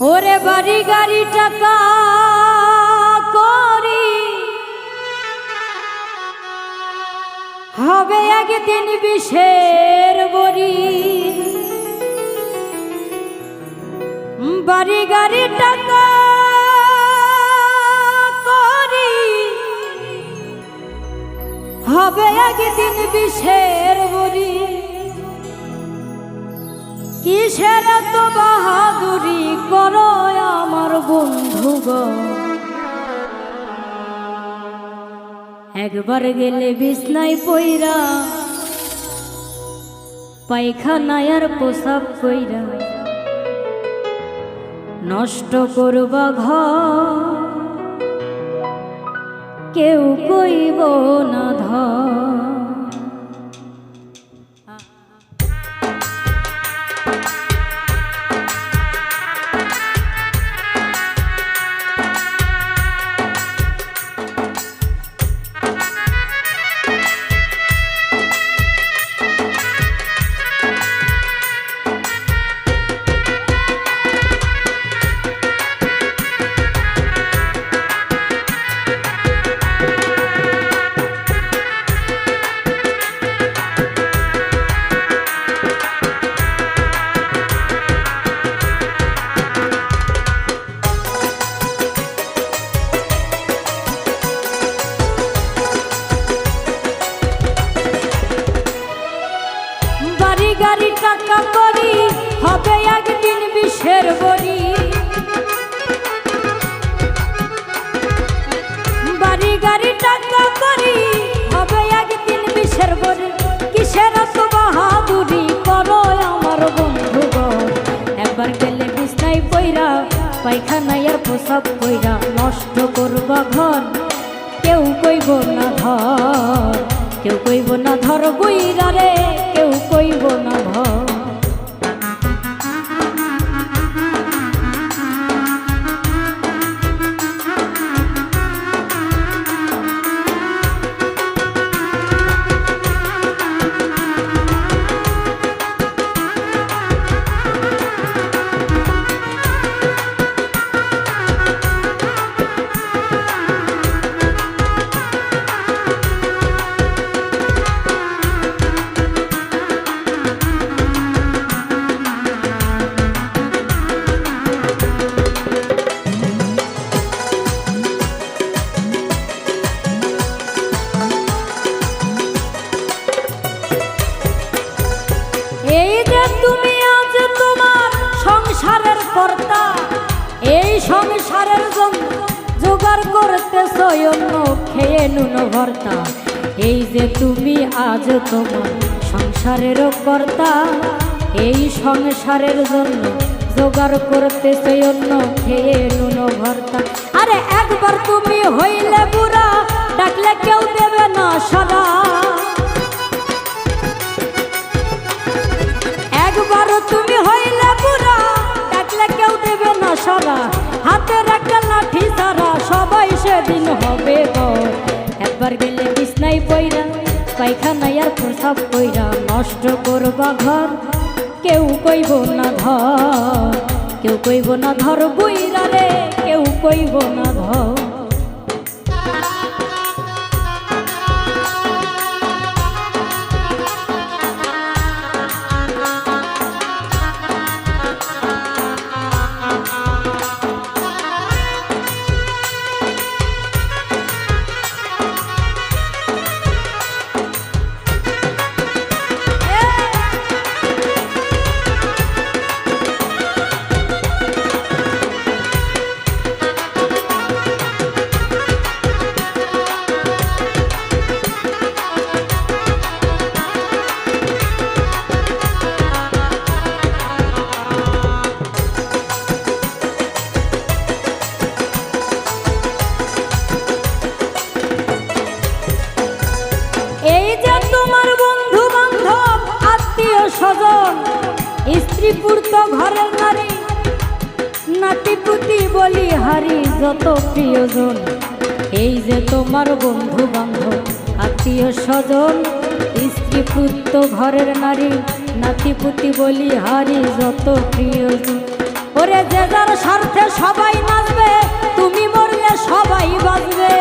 ওরে বাড়ি গাড়ি টাকা করি। হবে একদিন বিষের বড়ি। বাড়ি গাড়ি টাকা করি। হবে একদিন বিষের বড়ি। কিসের তো একবার গেলে বিছনায় পইরা, পায়খানায় আর পোশাক কইরা নষ্ট করবা ঘর। কেউ কইব না ধর। একদিন বিষের বড়ি গাড়ি টাকা করি, হবে একদিন বিষের বড়ি। কিসের বাহাদুরি করো আমার বন্ধুগণ একবার গেলে বিছনাই পইরা, পায়খানায় আর পোশাক পইরা নষ্ট করবা ঘর। কেউ কইব না ধর, কেউ কইব না ধর বইরা রে। করতেছ খেয়ে নুন ভর্তা। এই যে তুমি আজ তোমার সংসারের কর্তা, এই সংসারের জন্য জোগাড় করতেছ অন্য খেয়ে নুন ভর্তা। আরে একবার তুমি হইলে বুড়া, ডাকলে কেউ দেবে না সারা। একবার তুমি হইলে বুড়া, ডাকলে কেউ দেবে না সারা। হাতের একটা গেলে বিছনাই পইরা, পায়খানায় আর প্রসাব কইরা নষ্ট করবা ঘর। কেউ কইব না ধর কেউ কইব না ধর বইরা রে, কেউ কইব না ধর স্বজন স্ত্রী স্ত্রীপূর্ত ঘরের নারী, নাতিপুতি বলি হারি যত প্রিয়জন। এই যে তোমার বন্ধু বান্ধব আত্মীয় স্বজন স্ত্রীপুত্র ঘরের নারী, নাতিপুতি বলি হারি যত প্রিয়জন। ওরে যে যার স্বার্থে সবাই নাচবে, তুমি মরলে সবাই বাঁচবে।